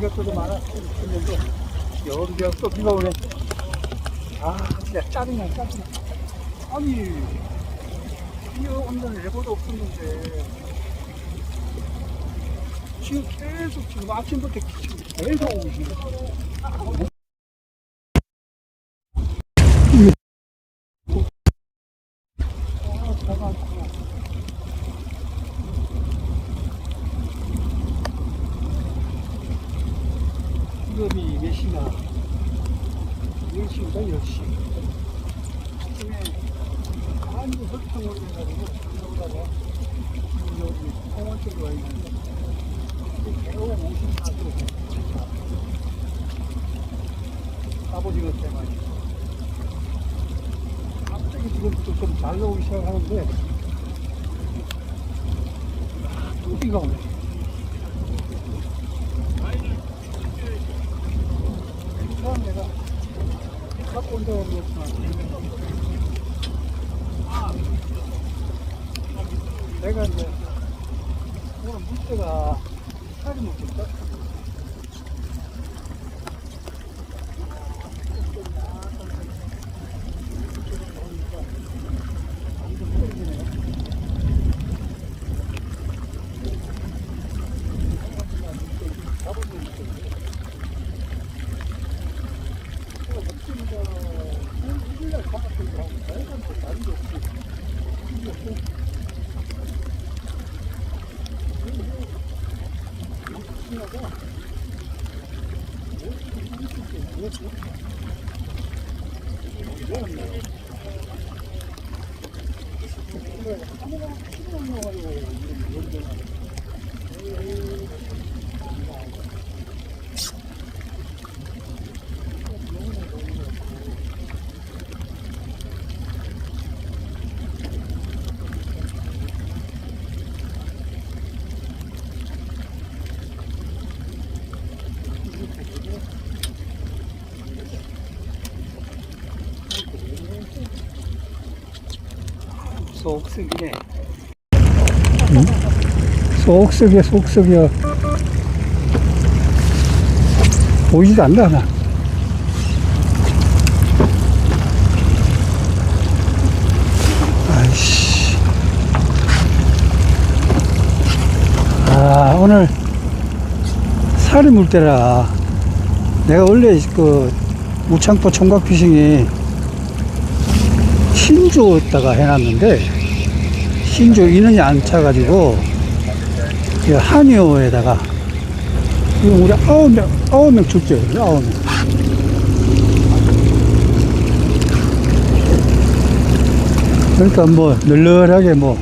비가 또도 많았는데 여기가 또 비가 오네. 아 진짜 짜증나 짜증나. 아니 비 온다는 예보도 없었는데. 지금 계속 지금 아침부터 계속 오고 아, 잠깐, 잠깐. 지금이 몇 시나? 10시인가 10시. 아침에 한주 설탕을 해가지고 들어오다가 지금 여기 공원 쪽에 와 있는데 겨우 54도 아버지가 때문에 갑자기 지금부터 좀잘 나오기 시작하는데 또 비가 오네. 처음 내가 갖고 온다고 그랬지만 내가 이제 오늘 물때가 살이 먹겠다. 아무거나 치고 올라가요. 이런 이런 데는. 속썩이네. 속썩이야, 속썩이야. 보이지도 않나, 나. 아이씨. 아, 오늘 살이 물 때라. 내가 원래 그 우창포 총각 피싱이 신주에다가 해놨는데 신주 인원이 안 차가지고 그 한의호에다가 지금 우리 아홉 명 아홉 명 출제 아홉 명. 그러니까 뭐 널널하게 뭐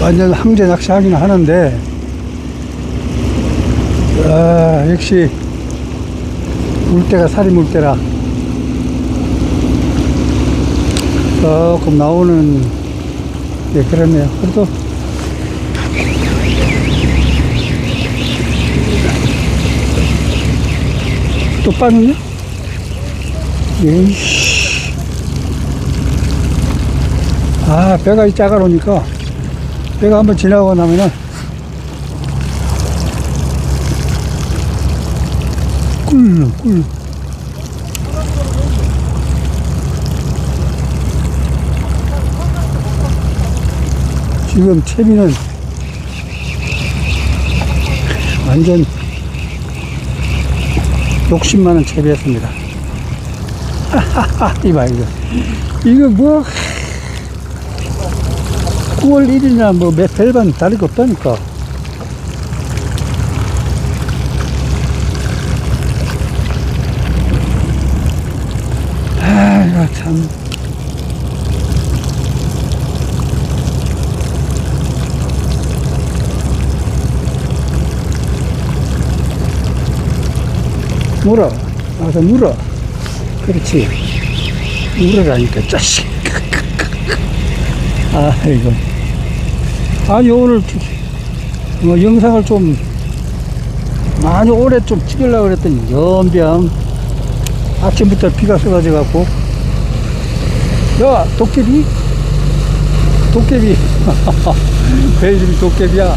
완전 항제 낚시하기는 하는데 아 역시 물때가 살이 물때라 조금 나오는 게 그렇네요. 그래도 또 빠졌냐? 에이씨. 아, 배가 이 작아 놓으니까 배가 한번 지나고 나면은 꿀, 꿀. 지금 채비는 완전 욕심많은 채비였습니다. 이봐, 이거. 이거 뭐, 9월 1일이나 뭐, 몇 별반 다를 거 없다니까. 아이고, 참. 물어. 와서 물어. 그렇지. 물으라니까, 자식. 아이고. 아니, 오늘 뭐 영상을 좀 많이 오래 좀 찍으려고 그랬더니 연병 아침부터 비가 쏟아져 갖고 야 도깨비 도깨비 배 이름이 도깨비야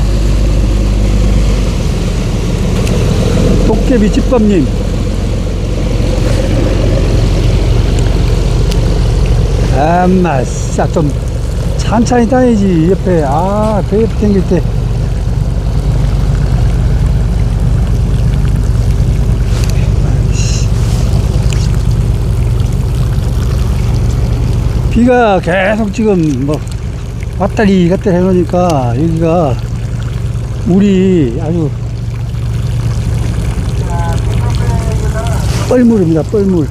도깨비 집밥님 아마 싸좀 천천히 다니지 옆에. 아배 옆에 댕길 때. 비가 계속 지금 뭐 왔다리 갔다리 해놓으니까 여기가 물이 아주 뻘물입니다 뻘물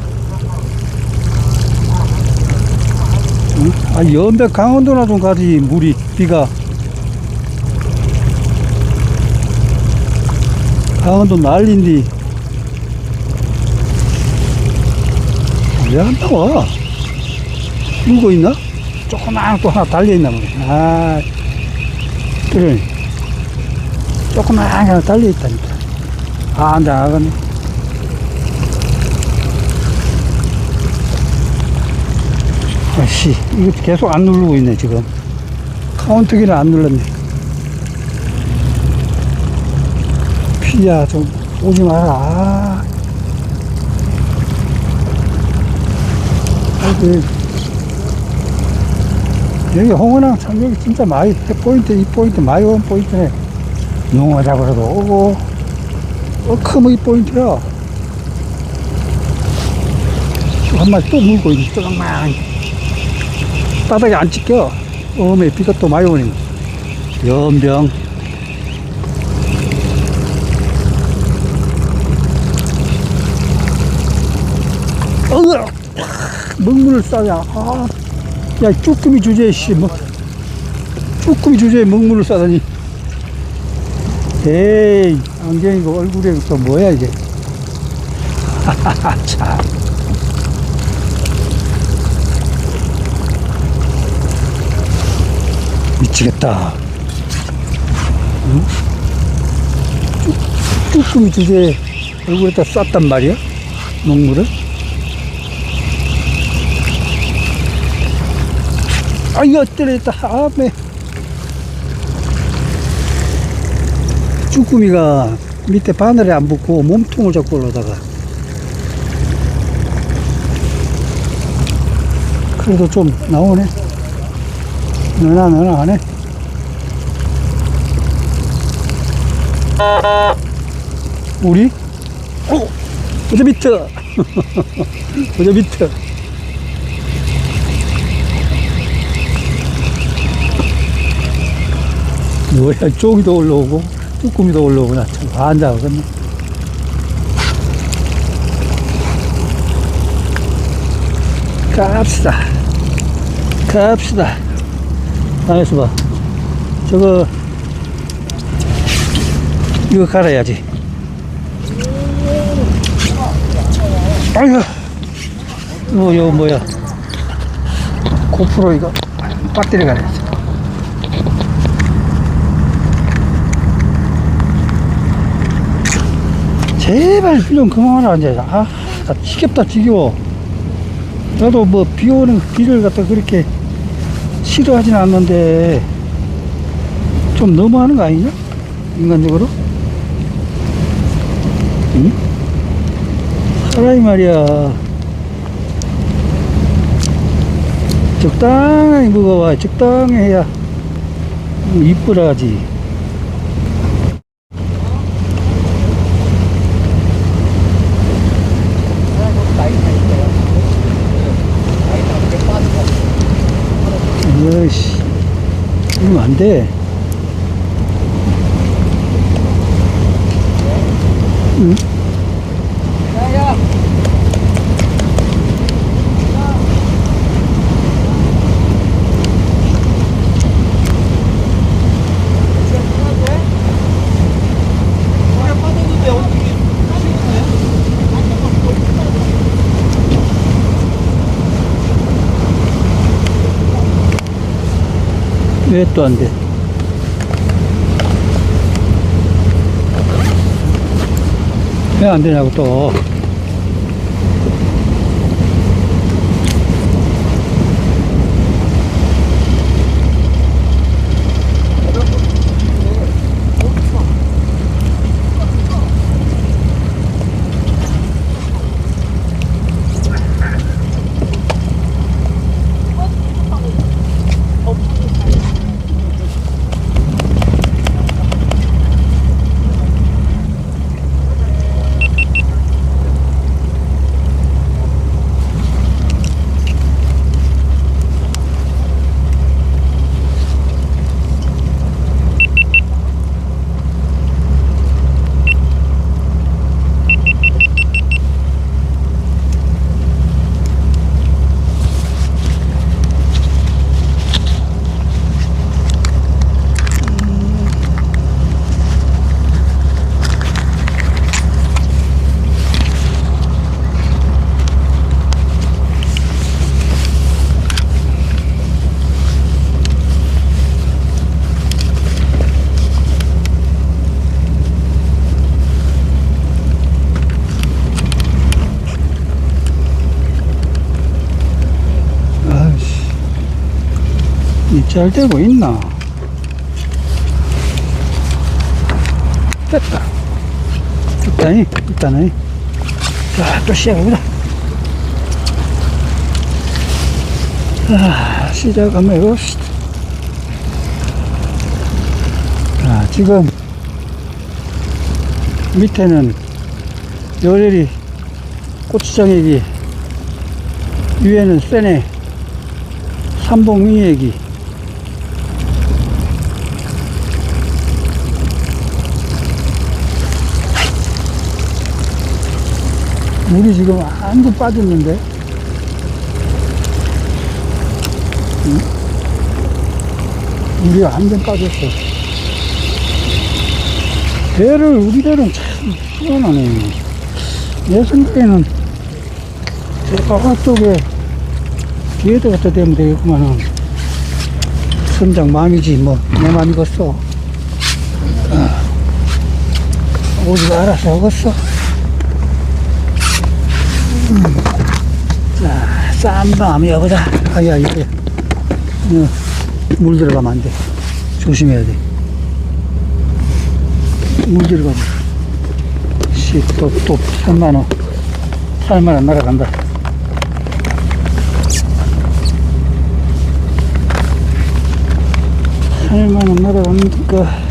응? 아 연백 강원도나 좀 가지 물이 비가 강원도 난린디 왜 안 나와 물고 있나? 조그만 또 하나 달려있나 보네. 아, 그래. 조그만 하나 달려있다니까. 아, 안 나가네. 아씨, 이거 계속 안 누르고 있네, 지금. 카운트기는 안 눌렀네. 피야, 좀 오지 마라. 아. 아이고. 여기 홍은항 참 여기 진짜 많이 포인트 이 포인트 많이 온 포인트네 농어 잡으러도 오고 어크뭐 이 포인트야 한 마리 또 물고 있네 또막 바닥에 안 찍혀 어메 비가 또 많이 오네 연병 어으 먹물을 싸냐 아. 야, 쭈꾸미 주제에, 씨, 뭐. 쭈꾸미 주제에 먹물을 싸다니. 에이, 안경이고 얼굴에 또 뭐야, 이게. 하하하, 참. 미치겠다. 응? 쭈, 쭈꾸미 주제에 얼굴에다 쌌단 말이야? 먹물을? 아이고 때렸다 아 매 쭈꾸미가 밑에 바늘에 안 붙고 몸통을 잡고 올라다가 그래도 좀 나오네 너나 너나 하네 우리? 오! 어저 밑에 어저 밑에 뭐야 쪼기도 올라오고 쭈꾸미도 올라오고 나참 환장하겠네. 갑시다. 갑시다 가만있어 봐 저거 이거 갈아야지. 아이고 뭐 이거 뭐야. 고프로 이거 배터리 갈아야지 제발 좀 그만하라 이제. 아 나 지겹다 지겨워. 나도 뭐 비 오는 비를 갖다 그렇게 싫어하진 않는데 좀 너무하는 거 아니냐? 인간적으로? 응? 사람이 말이야. 적당히 먹어봐. 적당히 해야 이쁘라지 어이씨, 이러면 안 돼. 응? 왜 또 안 돼? 왜 안 되냐고 또. 잘 되고 있나? 됐다. 일단이, 일단은. 자, 또 시작해보자. 아, 시작 한번 해봅시다. 자, 지금 밑에는 열렬히 고추장액이 위에는 세네 삼봉민얘기 물이 지금 완전 빠졌는데. 응? 물이 완전 빠졌어. 배를 우리 배는 참 희한하네. 내 생각에는 저 바깥쪽에 뒤에다 갖다 대면 되겠구만은. 선장 마음이지 뭐. 내 마음이겠어. 아, 우리가 알아서 하겠어. 음. 자 쌈방 한번 여보자. 아야 이게 어, 물 들어가면 안 돼. 조심해야 돼 물 들어가면 씨 또 또 3만원. 8만원 날아간다. 할만한 날아갑니까?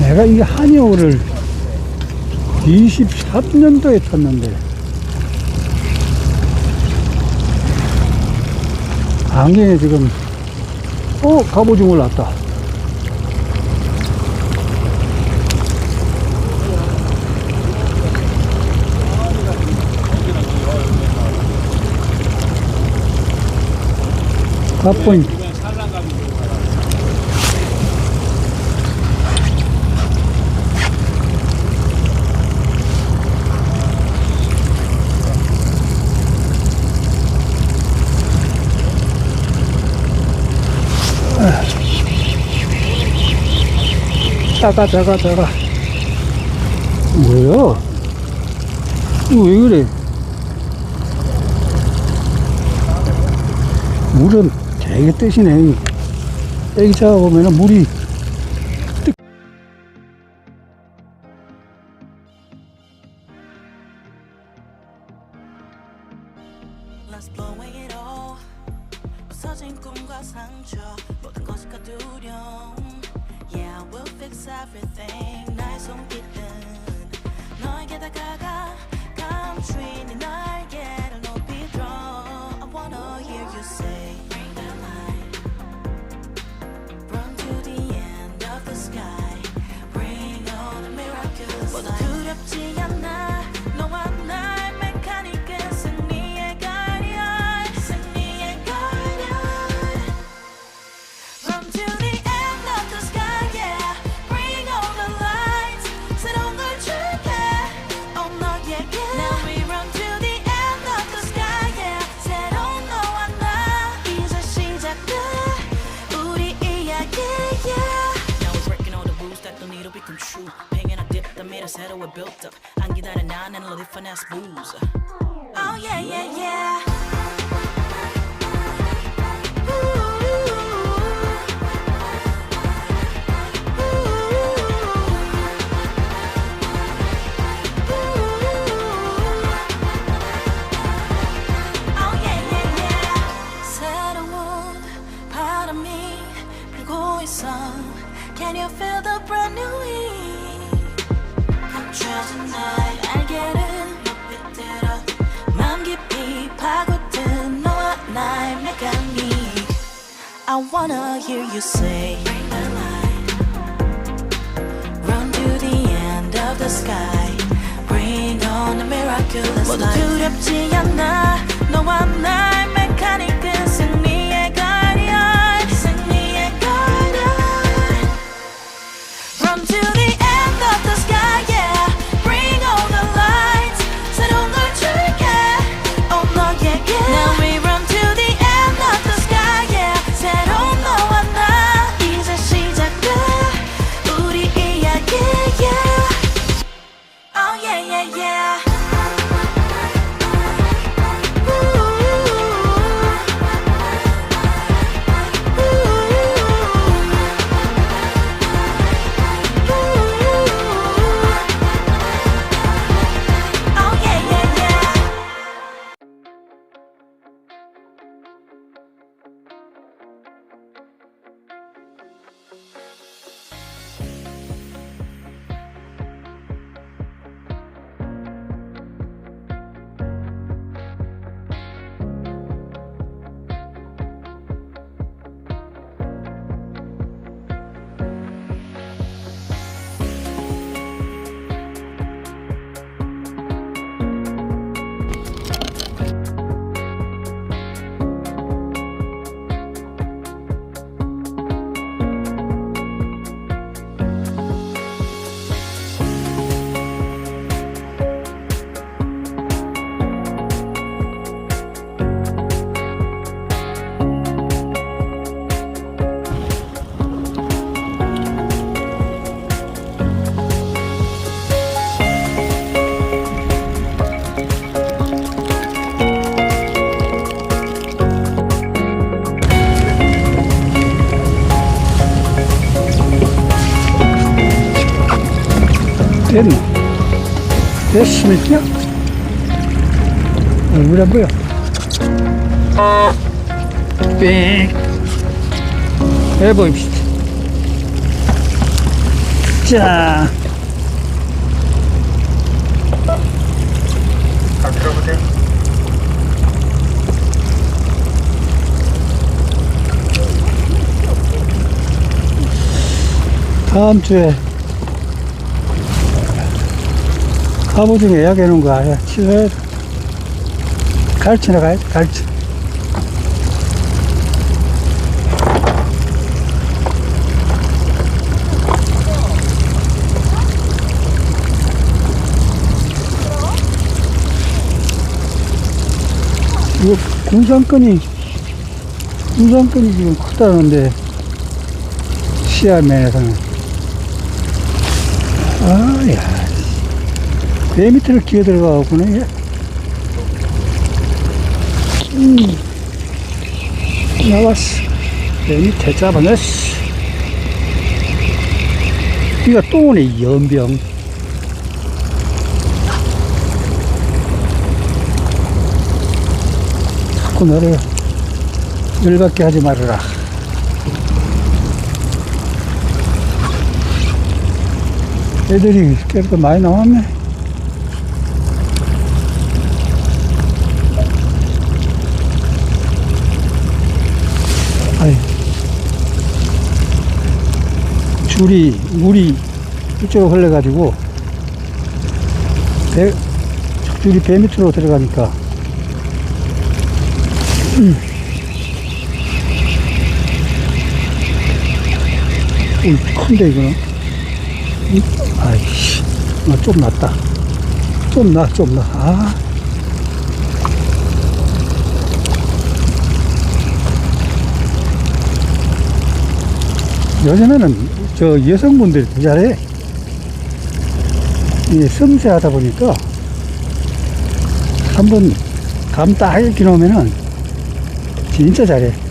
내가 이 한여울을 23년도에 탔는데 안경에 지금 어 갑오징어 올랐다. 갑보잉 작아 작아 작아. 뭐야? 이거 왜 그래? 물은 되게 뜨시네. 여기 물이 away it all. 부서진 꿈과 상처. 모든 것이 가두려움 Yeah, we'll fix everything 나의 손길은 너에게 다가가 감추인 네 날 built up. 안 기다려 나는 어디 finesse booze. Oh, yeah, yeah, yeah. I wanna hear you say Bring the light Run to the end of the sky Bring on the miraculous 모두 light 두렵지 않아 너와 나의 메카닉 됐으면 요 얼굴 안 보여. 뺑. 해보입시다. 자. 다음 주에 갑오징어 예약해 놓은 거 아니야? 취소해. 갈치나 가야지, 갈치. 이거 군산권이, 군산권이 지금 크다는데, 씨알면에서는. 아, 야. 배 밑으로 기어 들어가고는 얘. 음. 나왔어. 배 밑에 잡아냈어. 비가 또 오네, 연병. 자꾸 너를 열받게 하지 말아라. 애들이 꽤도 많이 나왔네. 줄이 물이 이쪽으로 흘러가지고 배, 줄이 배 밑으로 들어가니까 음. 음, 큰데 이거는 음, 아이씨 어, 좀 낫다 좀 나, 좀 나. 아. 요즘에는 저 여성분들이 더 잘해. 이 섬세하다 보니까 한번 감딱 익혀 놓으면은 진짜 잘해.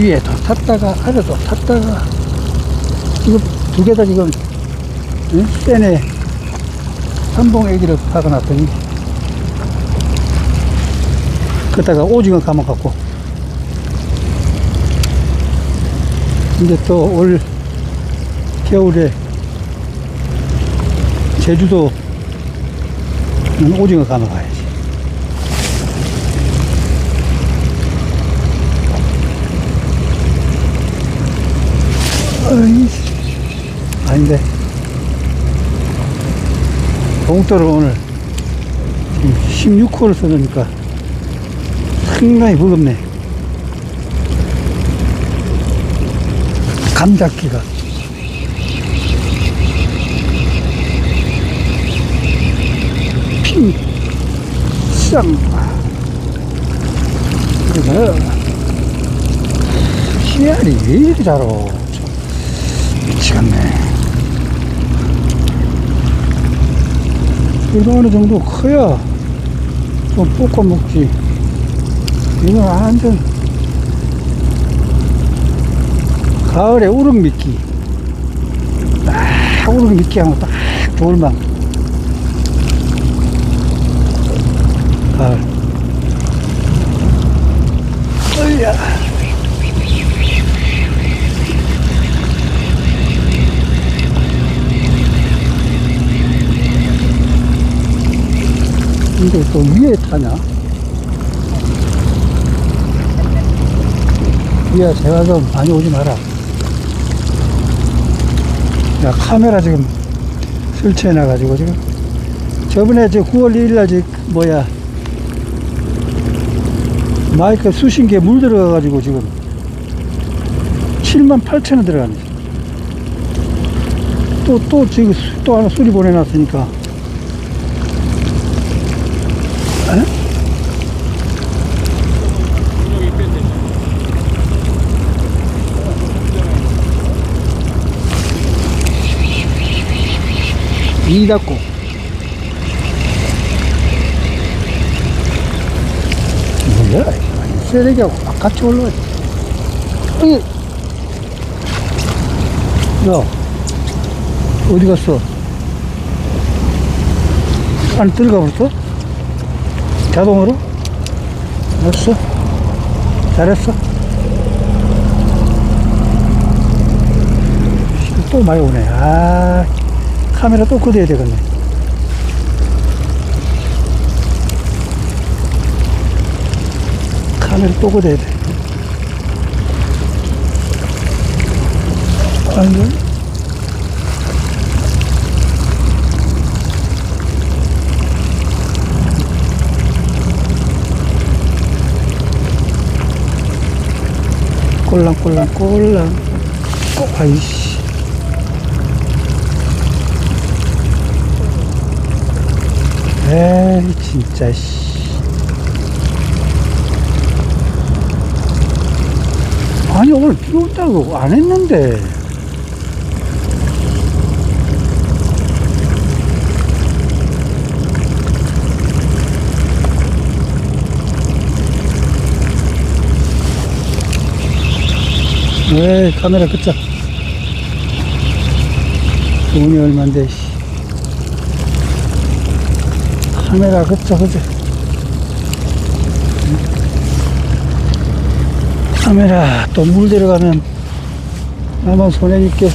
위에도 탔다가 아래도 탔다가 이거 두개 다 지금 응? 쇠네 삼봉 애기를 박아놨더니 그다가 오징어 감아갖고 이제 또 올 겨울에 제주도 오징어 감아가야지 아닌데. 봉돌을 오늘 지금 16호를 써놓으니까 상당히 무겁네. 감잡기가. 핑, 쌍. 그래서, 씨알이 왜 이렇게 자로. 미치겠네. 그래도 어느 정도 커야 좀 볶아 먹지. 이건 완전 가을에 우럭 미끼. 딱 우럭 미끼 하면 딱 좋을만. 가을. 어이야. 근데 또 위에 타냐? 위에 제가 좀 많이 오지 마라. 야, 카메라 지금 설치해놔가지고 지금. 저번에 저 9월 1일 날, 저, 뭐야. 마이크 수신 게물 들어가가지고 지금 7만 8천 원 들어가네. 또, 또, 지금 수- 또 하나 수리 보내놨으니까. 이 닫고. 뭐야 쓰레기하고 막 같이 올라가지 야 어디 갔어? 안 들어가 버렸어 자동으로? 알았어. 잘했어. 또 많이 오네. 아 카메라 또 끄대야 되겠네. 카메라 또 끄대야 돼. 아니, 꼴랑 꼴랑 꼴랑. 꼭, 아이씨. 에이 진짜 씨. 아니 오늘 비 온다고 안 했는데 에이 카메라 끄자 돈이 얼만데 씨. 카메라 그쵸 그죠? 카메라 또 물 들어가면 나만 손해 있게